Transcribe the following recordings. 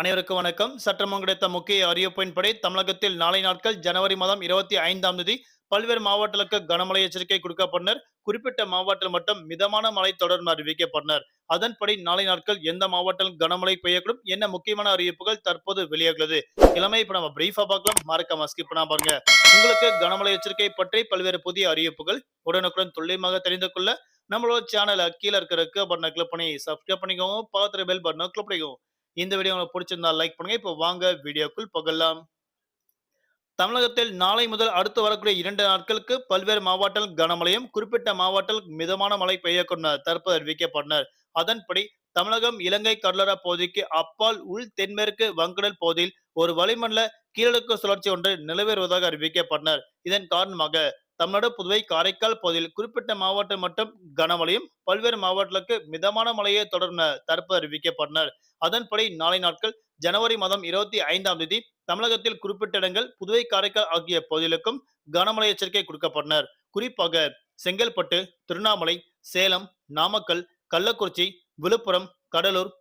அனைவருக்கும் வணக்கம். சட்டமும் கிடைத்த முக்கிய அறிவிப்பின்படி தமிழகத்தில் நாளை நாட்கள் ஜனவரி மாதம் இருபத்தி ஐந்தாம் தேதி பல்வேறு மாவட்டங்களுக்கு கனமழை எச்சரிக்கை கொடுக்கப்பட்டனர். குறிப்பிட்ட மாவட்டத்தில் மட்டும் மிதமான மழை தொடர்ந்து அறிவிக்கப்பட்டனர். அதன்படி நாளை நாட்கள் எந்த மாவட்டம் கனமழை பெய்யக்கூடும்? என்ன முக்கியமான அறிவிப்புகள் தற்போது வெளியாகிறது? இளமை இப்ப நம்ம பிரீஃபா பார்க்கலாம். மறக்காம ஸ்கிப் பண்ணா பாருங்க. உங்களுக்கு கனமழை எச்சரிக்கை பற்றி பல்வேறு புதிய அறிவிப்புகள் உடனுக்குடன் துல்லியமாக தெரிந்து கொள்ள நம்மளோட சேனலை கீழே இருக்கிற பட்டனை கிளிக் பண்ணி சப்ஸ்கிரைப் பண்ணிக்கோங்க. பக்கத்துல பெல் பட்டனை கிளிக் பண்ணிக்கோங்க. இந்த வீடியோ உங்களுக்கு பிடிச்சிருந்தா லைக் பண்ணுங்க. இப்போ வாங்க வீடியோக்குள் போகலாம். தமிழகத்தில் நாளை முதல் அடுத்து வரக்கூடிய இரண்டு நாட்களுக்கு பல்வேறு மாவட்டங்கள் கனமழையும் குறிப்பிட்ட மாவட்டங்கள் மிதமான மழை பெய்யக்கூடும் தற்போது அறிவிக்கப்பட்டனர் அதன்படி தமிழகம் இலங்கை கடலோர பகுதிக்கு அப்பால் உள் தென்மேற்கு வங்கடல் பகுதியில் ஒரு வளிமண்டல கீழடுக்கு சுழற்சி ஒன்று நிலவேறுவதாக அறிவிக்கப்பட்டனர் இதன் காரணமாக தமிழ்நாடு புதுவை காரைக்கால் பகுதியில் குறிப்பிட்ட மாவட்டம் மட்டும் கனமழையும் பல்வேறு மாவட்டங்களுக்கு மிதமான மழையை தொடர்ந்த தற்போது அறிவிக்கப்பட்டனர். அதன்படி நாளை நாட்கள் ஜனவரி மாதம் இருபத்தி ஐந்தாம் தேதி தமிழகத்தில் குறிப்பிட்ட இடங்கள் புதுவை காரைக்கால் ஆகிய பகுதிகளுக்கும் கனமழை எச்சரிக்கை கொடுக்கப்பட்டனர். குறிப்பாக செங்கல்பட்டு திருவண்ணாமலை சேலம் நாமக்கல் கள்ளக்குறிச்சி விழுப்புரம் கடலூர்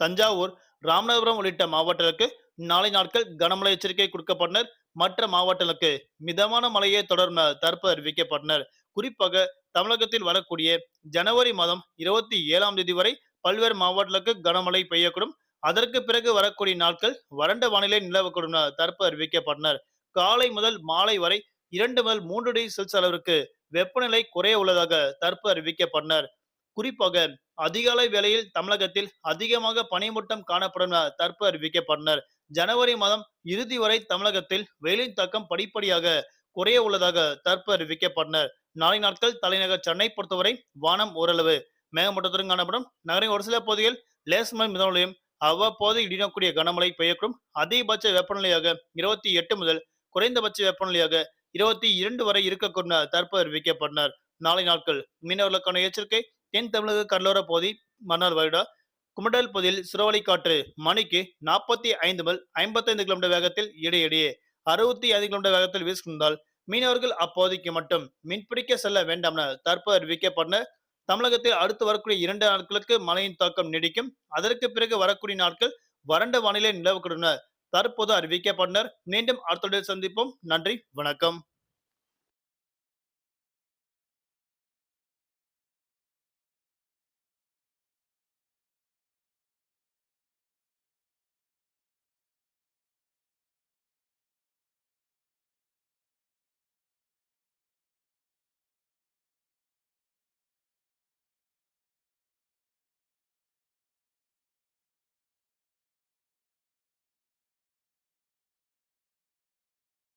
தஞ்சாவூர் ராமநாதபுரம் உள்ளிட்ட மாவட்டங்களுக்கு நாளை நாட்கள் கனமழை எச்சரிக்கை கொடுக்கப்பட்டனர். மற்ற மாவட்டங்களுக்கு மிதமான மழையை தொடரும் தற்போது அறிவிக்கப்பட்டனர். குறிப்பாக தமிழகத்தில் வரக்கூடிய ஜனவரி மாதம் இருபத்தி ஏழாம் தேதி வரை பல்வேறு மாவட்டங்களுக்கு கனமழை பெய்யக்கூடும். அதற்கு பிறகு வரக்கூடிய நாட்கள் வறண்ட வானிலை நிலவக்கூடும் தற்போது அறிவிக்கப்பட்டனர். காலை முதல் மாலை வரை இரண்டு முதல் மூன்று டிகிரி செல்சியஸ் அளவிற்கு வெப்பநிலை குறைய உள்ளதாக தற்போது அறிவிக்கப்பட்டனர். குறிப்பாக அதிகாலை வேளையில் தமிழகத்தில் அதிகமாக பனிமூட்டம் காணப்படும் தற்போது அறிவிக்கப்பட்டனர். ஜனவரி மாதம் இறுதி வரை தமிழகத்தில் வெயிலின் தாக்கம் படிப்படியாக குறைய உள்ளதாக தற்ப அறிவிக்கப்பட்டனர். நாளை நாட்கள் தலைநகர் சென்னை பொறுத்தவரை வானம் ஓரளவு மேகமூட்டத்துடன் காணப்படும். நகரின் ஒரு சில பகுதிகள் லேசமன் மிதமலையும் அவ்வப்போது இடினக்கூடிய கனமழை பெய்யக்கூடும். அதிகபட்ச வெப்பநிலையாக இருபத்தி எட்டு முதல் குறைந்தபட்ச வெப்பநிலையாக இருபத்தி இரண்டு வரை இருக்கக்கூடிய தற்ப அறிவிக்கப்பட்டனர். நாளை நாட்கள் மீனவர்களுக்கான எச்சரிக்கை தென் தமிழக கடலோர பகுதி மன்னார் வருடா குமடல் பகுதியில் சுறவழி காற்று மணிக்கு நாற்பத்தி ஐந்து முதல் ஐம்பத்தைந்து கிலோமீட்டர் வேகத்தில் இடையிடையே அறுபத்தி ஐந்து கிலோமீட்டர் வேகத்தில் வீசுகின்றால் மீனவர்கள் அப்போதைக்கு மட்டும் மீன்பிடிக்க செல்ல வேண்டாம் என தற்போது அறிவிக்கப்பட்ட தமிழகத்தில் அடுத்து வரக்கூடிய இரண்டு நாட்களுக்கு மழையின் தாக்கம் நீடிக்கும். அதற்கு பிறகு வரக்கூடிய நாட்கள் வறண்ட வானிலை நிலவுகின்றன தற்போது அறிவிக்கப்பட்டனர் மீண்டும் அடுத்த சந்திப்போம். நன்றி. வணக்கம்.